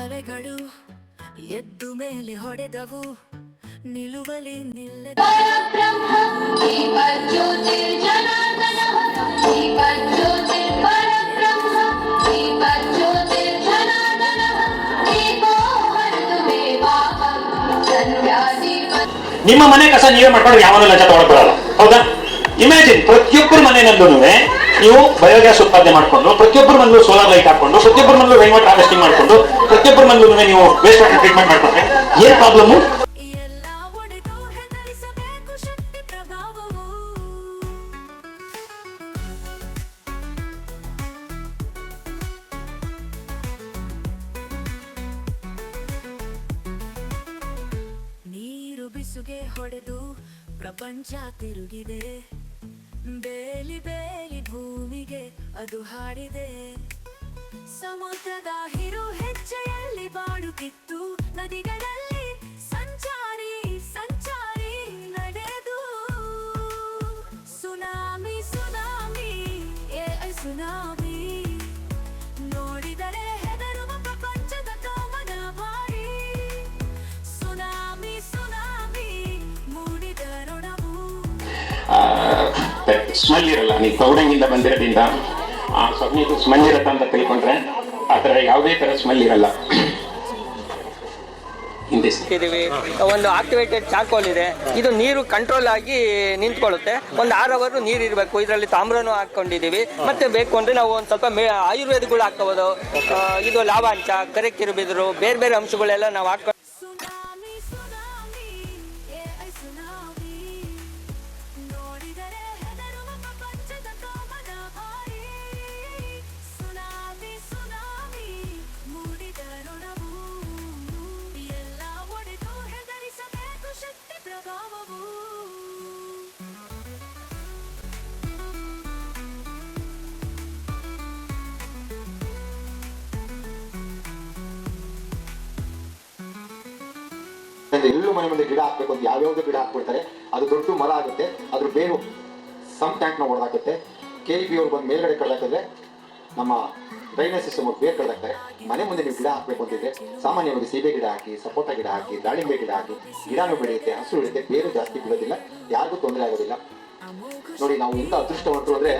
ಅಲೆಗಳು ಎದ್ದು ಮೇಲೆ ಹೊಡೆದವು ನಿಲುವಲಿ ನಿಲ್ಲ ನಿಮ್ಮ ಮನೆ ಕಸ ನೀವೇ ಮಾಡ್ಕೊಂಡು ಯಾವನೂ ಲಂಚ ತಗೊಳ್ಕೊಳ್ಳಲ್ಲ ಹೌದಾ? ಇಮ್ಯಾಜಿನ್ ಪ್ರತಿಯೊಬ್ಬರು ಮನೆಯಲ್ಲೂ ನೀವು ಬಯೋಗ್ಯಾಸ್ ಉತ್ಪಾದನೆ ಮಾಡಿಕೊಂಡು, ಪ್ರತಿಯೊಬ್ಬರ ಮನೆಯಲ್ಲೂ ಸೋಲಾರ್ ಲೈಟ್ ಹಾಕೊಂಡು, ಪ್ರತಿಯೊಬ್ಬರ ಮನೆಯಲ್ಲೂ ರೈನ್ ವಾಟರ್ ಹಾರ್ವೆಸ್ಟಿಂಗ್ ಮಾಡಿಕೊಂಡು, ಪ್ರತಿಯೊಬ್ಬರ ಮನೆಯಲ್ಲೂ ನೀವು ವೇಸ್ಟ್ ವಾಟರ್ ಟ್ರೀಟ್ಮೆಂಟ್ ಮಾಡ್ಕೊಂಡ್ರೆ ಏನ್ ಪ್ರಾಬ್ಲಮ್ ಬಿಸುಗೆ ಹೊಡೆದು ಪ್ರಪಂಚ ತಿರುಗಿದೆ. ಬೇಲಿ ಬೇಲಿ ಭೂಮಿಗೆ ಅದು ಹಾಡಿದೆ. ಸಮುದ್ರದ ಹಿರು ಹೆಜ್ಜೆಯಲ್ಲಿ ಬಾಡುತ್ತಿತ್ತು. ನದಿಗಳಲ್ಲಿ ಸಂಚಾರಿ ಸಂಚಾರಿ ನಡೆದು. ಸುನಾಮಿ ಸುನಾಮಿ, ಏ ಸುನಾಮಿ. ಸ್ಮೆಲ್ ಇರಲ್ಲ ನೀವು ಪೌಡಂಗಿಂದ ಬಂದಿರೋದ್ರಿಂದ ಆ ಸೊನ್ನಿದು ಸ್ಮೆಲ್ ಇರುತ್ತೆ ಅಂತ ತಿಳ್ಕೊಂಡ್ರೆ ಆ ಥರ ಯಾವುದೇ ತರ ಸ್ಮೆಲ್ ಇರಲ್ಲ ಒಂದು ಆಕ್ಟಿವೇಟೆಡ್ ಚಾರ್ಕೋಲ್ ಇದೆ. ಇದು ನೀರು ಕಂಟ್ರೋಲ್ ಆಗಿ ನಿಂತ್ಕೊಳ್ಳುತ್ತೆ. ಒಂದು ಆರು ಅವರ್ ನೀರು ಇರಬೇಕು. ಇದರಲ್ಲಿ ತಾಮ್ರನು ಹಾಕೊಂಡಿದೀವಿ ಮತ್ತೆ ಬೇಕು ಅಂದ್ರೆ ನಾವು ಒಂದ್ ಸ್ವಲ್ಪ ಆಯುರ್ವೇದಗಳು ಹಾಕಬಹುದು ಇದು ಲಾಭಾಂಶ ಕರೆ ಕಿರುಬಿದ್ರು ಬೇರೆ ಬೇರೆ ಅಂಶಗಳೆಲ್ಲ ನಾವು ಹಾಕೊಂಡು ಅಂದ್ರೆ ಎಲ್ಲೂ ಮನೆ ಮುಂದೆ ಗಿಡ ಹಾಕ್ಬೇಕು ಅಂತ ಯಾವ್ಯಾವುದೋ ಗಿಡ ಹಾಕ್ಬಿಡ್ತಾರೆ. ಅದು ದೊಡ್ಡ ಮರ ಆಗುತ್ತೆ. ಅದ್ರ ಬೇರು ಸಮ್ ಟ್ಯಾಂಕ್ನ ಹೊಡೆದಾಕುತ್ತೆ ಕೆ ಪಿ ಅವ್ರು ಬಂದು ಮೇಲ್ಗಡೆ ಕಳ್ದಾಕಿದ್ರೆ ನಮ್ಮ ಡ್ರೈನೇಜ್ ಸಿಸ್ಟಮ್ ಬೇರ್ ಕಳ್ದಾಕ್ತಾರೆ ಮನೆ ಮುಂದೆ ನೀವು ಗಿಡ ಹಾಕ್ಬೇಕು ಅಂತಿದ್ರೆ ಸಾಮಾನ್ಯವಾಗಿ ಸೀಬೆ ಗಿಡ ಹಾಕಿ, ಸಪೋಟ ಗಿಡ ಹಾಕಿ, ದಾಳಿಂಬೆ ಗಿಡ ಹಾಕಿ, ಗಿಡನೂ ಬೆಳೆಯುತ್ತೆ ಹಸಿರು ಇಡುತ್ತೆ ಬೇರು ಜಾಸ್ತಿ ಬಿಡೋದಿಲ್ಲ, ಯಾರಿಗೂ ತೊಂದರೆ ಆಗೋದಿಲ್ಲ. ನೋಡಿ ನಾವು ಎಂತ ಅದೃಷ್ಟವಂತರು ಅಂದ್ರೆ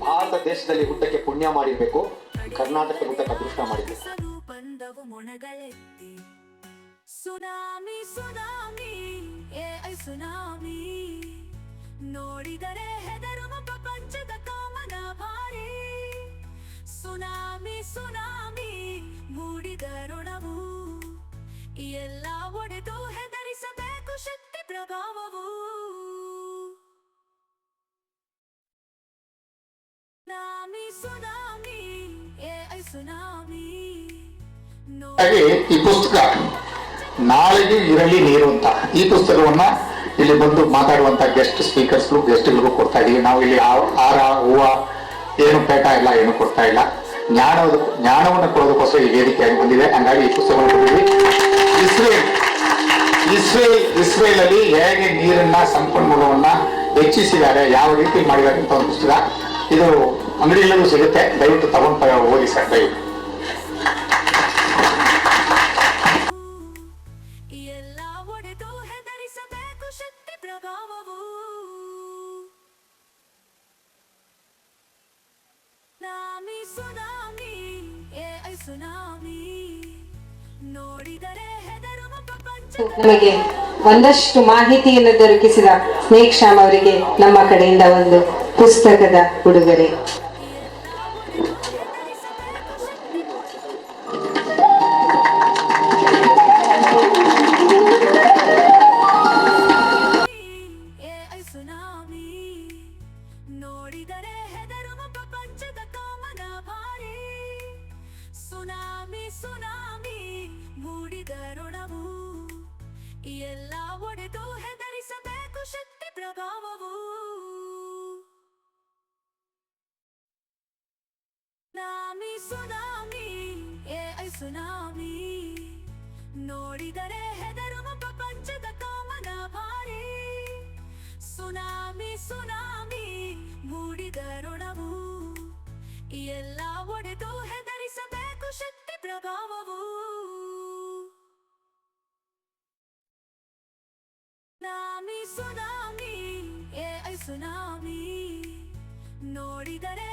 ಭಾರತ ದೇಶದಲ್ಲಿ ಹುಟ್ಟಕ್ಕೆ ಪುಣ್ಯ ಮಾಡಿರ್ಬೇಕು. ಕರ್ನಾಟಕ ಹುಟ್ಟಕ್ಕೆ ಅದೃಷ್ಟ ಮಾಡಿರ್ಬೇಕು. ಸುನಾಮಿ ಸುನಾಮಿ ಏ ಐ ಸುನಾಮಿ. ನೋಡಿದರೆ ಹೆದರುವ ಪ್ರಪಂಚದ ಕಾಮನ ಭಾರಿ. ಸುನಾಮಿ ಸುನಾಮಿ, ಮೂಡಿದ ಋಣವು. ಎಲ್ಲ ಒಡೆದು ಹೆದರಿಸಬೇಕು ಶಕ್ತಿ ಪ್ರಭಾವವು. ಸುನಾಮಿ ಸುನಾಮಿ ಏ ಐ ಸುನಾಮಿ ಈ ನಾಳೆಗೆ ಇರಲಿ ನೀರು ಅಂತ. ಈ ಪುಸ್ತಕವನ್ನ ಇಲ್ಲಿ ಬಂದು ಮಾತಾಡುವಂತ ಗೆಸ್ಟ್ ಸ್ಪೀಕರ್ಸ್ಗಳು ಗೆಸ್ಟ್ಗಳಿಗೂ ಕೊಡ್ತಾ ಇದೀವಿ. ನಾವು ಇಲ್ಲಿ ಆ- ಹಾರ ಹೂವ ಏನು ಪೇಟ ಇಲ್ಲ, ಏನು ಕೊಡ್ತಾ ಇಲ್ಲ. ಜ್ಞಾನ, ಜ್ಞಾನವನ್ನು ಕೊಡೋದಕ್ಕೋಸ್ಕರ ಈ ವೇದಿಕೆಯಾಗಿ ಬಂದಿದೆ. ಹಂಗಾಗಿ ಈ ಪುಸ್ತಕವನ್ನು ಕೊಟ್ಟಿದ್ವಿ ಇಸ್ರೇಲ್ ಇಸ್ರೇಲ್ ಇಸ್ರೇಲ್ ಅಲ್ಲಿ ಹೇಗೆ ನೀರನ್ನ ಸಂಪನ್ಮೂಲವನ್ನ ಹೆಚ್ಚಿಸಿದ್ದಾರೆ, ಯಾವ ರೀತಿ ಮಾಡಿದ್ದಾರೆ ಅಂತ ಒಂದು ಪುಸ್ತಕ. ಇದು ಅಂಗಡಿಯಲ್ಲೂ ಸಿಗುತ್ತೆ. ದಯವಿಟ್ಟು ತಗೊಂಡು ಹೋಗಿ ಸರ್, ದಯವಿಟ್ಟು. ಸುನಾಮಿ ಏ ಐ ಸುನಾಮಿ, ನೋಡಿದರೆ ಹೆದರುವ ನಮಗೆ ಒಂದಷ್ಟು ಮಾಹಿತಿಯನ್ನು ದೊರಕಿಸಿದ ಶ್ಯಾಮ್ ಅವರಿಗೆ ನಮ್ಮ ಕಡೆಯಿಂದ ಒಂದು ಪುಸ್ತಕದ ಉಡುಗೊರೆ. ಸುನಾಮಿ ಸುನಾಮಿ ಮೂಡಿದ ಋಣವು ಎಲ್ಲ ಒಡೆದು ಹೆದರಿಸಬೇಕು ಶಕ್ತಿ ಪ್ರಭಾವವು. ನಾಮಿ ಸುನಾಮಿ ಏ ಐ ಸುನಾಮಿ. ನೋಡಿದರೆ ಹೆದರುವ ಪ್ರಪಂಚದ ಕಾಮನ ಭಾರಿ. ಸುನಾಮಿ ಸುನಾಮಿ ಮೂಡಿದ ಋಣವು ಎಲ್ಲ ಒಡೆದು ಹೆದರಿಸಬೇಕು ಶಕ್ತಿ ಪ್ರಭಾವವು. ಸುನಾಮಿ ಏ ಐ ಸುನಾಮಿ ನೋಡಿದರೆ